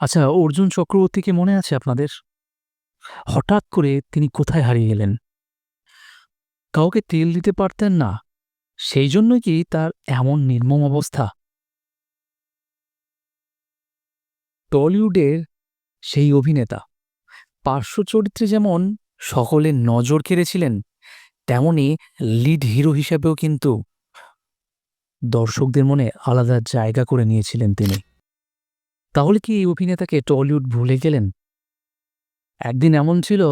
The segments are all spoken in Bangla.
আচ্ছা অর্জুন চক্রবর্তীকে মনে আছে আপনাদের? হঠাৎ করে তিনি কোথায় হারিয়ে গেলেন? কাউকে তেল দিতে পারতেন না। সেই জন্যই কি তার এমন নির্মম অবস্থা? টলিউডের সেই অভিনেতা, পার্শ্ব চরিত্রে যেমন সকলের নজর কেড়েছিলেন, তেমনি লিড হিরো হিসেবেও কিন্তু দর্শকদের মনে আলাদা জায়গা করে নিয়েছিলেন তিনি। তাহলে কি এই অভিনেতাকে টলিউড ভুলে গেলেন? একদিন এমন ছিল,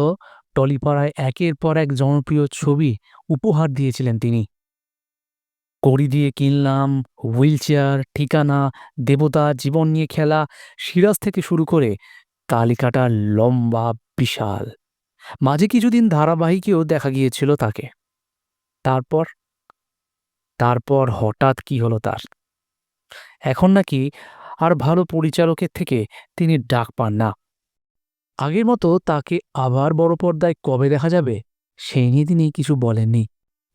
টলিপাড়ায় একের পর এক জনপ্রিয় ছবি উপহার দিয়েছিলেন তিনি। কড়ি দিয়ে কিনলাম হুইল চেয়ার ঠিকানা, দেবতা, জীবন নিয়ে খেলা, সিরাজ থেকে শুরু করে তালিকাটা লম্বা, বিশাল। মাঝে কিছুদিন ধারাবাহিকেও দেখা গিয়েছিল তাকে। তারপর? তারপর হঠাৎ কি হলো তার? এখন নাকি আর ভালো পরিচালকের থেকে তিনি ডাক পান না। আগের মতো তাকে আবার বড় পর্দায় কবে দেখা যাবে, সেই নিয়ে তিনি কিছু বলেননি।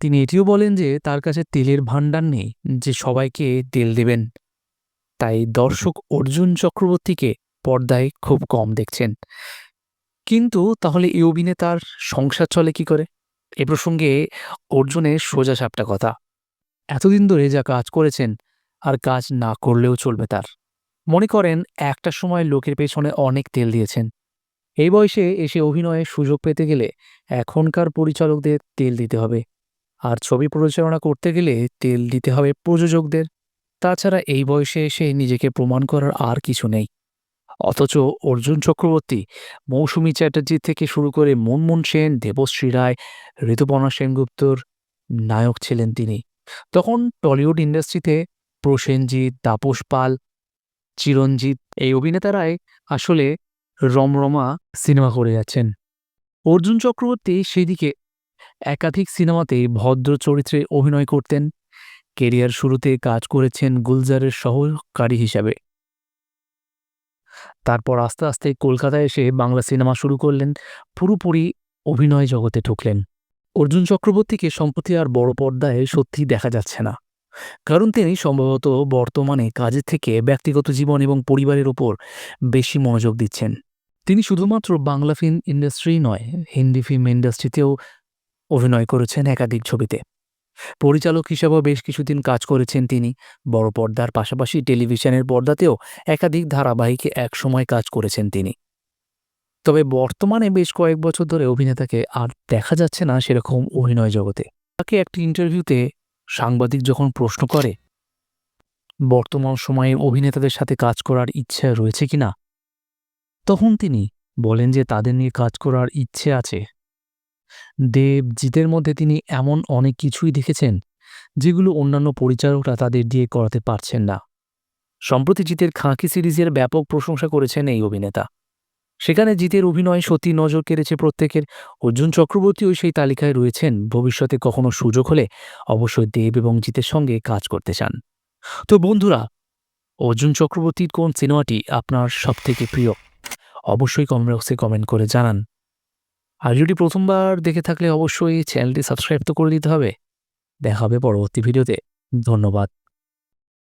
তিনি এটিও বলেন যে তার কাছে তেলের ভাণ্ডার নেই, যে সবাইকে তেল দেবেন। তাই দর্শক অর্জুন চক্রবর্তীকে পর্দায় খুব কম দেখছেন। কিন্তু তাহলে এই অভিনেতার সংসার চলে কি করে? এ প্রসঙ্গে অর্জুনের সোজা সাপটা কথা। এতদিন ধরে যা কাজ করেছেন, আর কাজ না করলেও চলবে তার। মনে করেন একটা সময় লোকের পেছনে অনেক তেল দিয়েছেন। এই বয়সে এসে অভিনয়ে সুযোগ পেতে গেলে এখনকার পরিচালকদের তেল দিতে হবে। আর ছবি পরিচালনা করতে গেলে তেল দিতে হবে প্রযোজকদের। তাছাড়া এই বয়সে এসে নিজেকে প্রমাণ করার আর কিছু নেই। অথচ অর্জুন চক্রবর্তী, মৌসুমী চ্যাটার্জি থেকে শুরু করে মনমোহন সেন, দেবশ্রী রায়, ঋতুপর্ণা সেনগুপ্তর নায়ক ছিলেন তিনি। তখন টলিউড ইন্ডাস্ট্রিতে প্রসেনজিৎ, তাপস পাল চিরঞ্জিত, এই অভিনেতারাই আসলে রমরমা সিনেমা করে যাচ্ছেন। অর্জুন চক্রবর্তী সেদিকে একাধিক সিনেমাতে ভদ্র চরিত্রে অভিনয় করতেন। কেরিয়ার শুরুতে কাজ করেছেন গুলজারের সহকারী হিসাবে। তারপর আস্তে আস্তে কলকাতায় এসে বাংলা সিনেমা শুরু করলেন, পুরোপুরি অভিনয় জগতে ঢুকলেন। অর্জুন চক্রবর্তীকে সম্প্রতি আর বড় পর্দায় সত্যি দেখা যাচ্ছে না। কারণ তিনি সম্ভবত বর্তমানে কাজের থেকে ব্যক্তিগত জীবন এবং পরিবারের ওপর বেশি মনোযোগ দিচ্ছেন। তিনি শুধুমাত্র বাংলা ফিল্ম ইন্ডাস্ট্রি নয়, হিন্দি ফিল্ম ইন্ডাস্ট্রিতেও অভিনয় করেছেন একাধিক ছবিতে। পরিচালক হিসেবেও বেশ কিছুদিন কাজ করেছেন তিনি। বড় পর্দার পাশাপাশি টেলিভিশনের পর্দাতেও একাধিক ধারাবাহিকে একসময় কাজ করেছেন তিনি। তবে বর্তমানে বেশ কয়েক বছর ধরে অভিনেতাকে আর দেখা যাচ্ছে না সেরকম অভিনয় জগতে। তাকে একটি ইন্টারভিউতে সাংবাদিক যখন প্রশ্ন করে, বর্তমান সময়ে অভিনেতাদের সাথে কাজ করার ইচ্ছা রয়েছে কিনা তখন তিনি বলেন যে তাদের নিয়ে কাজ করার ইচ্ছে আছে। দেব জিতের মধ্যে তিনি এমন অনেক কিছুই দেখেছেন, যেগুলো অন্যান্য পরিচালকরা তাদের দিয়ে করাতে পারছেন না। সম্প্রতি জিতের খাঁকি সিরিজের ব্যাপক প্রশংসা করেছেন এই অভিনেতা। সেখানে জিতের অভিনয় সত্যি নজর কেড়েছে প্রত্যেকের। অর্জুন চক্রবর্তীও সেই তালিকায় রয়েছেন। ভবিষ্যতে কখনো সুযোগ হলে অবশ্যই দেব এবং জিতের সঙ্গে কাজ করতে চান। তো বন্ধুরা, অর্জুন চক্রবর্তীর কোন সিনেমাটি আপনার সবথেকে প্রিয়? অবশ্যই কমেন্ট বক্সে কমেন্ট করে জানান। আর যদি প্রথমবার দেখে থাকলে অবশ্যই চ্যানেলটি সাবস্ক্রাইব তো করে দিতে হবে। দেখা হবে পরবর্তী ভিডিওতে। ধন্যবাদ।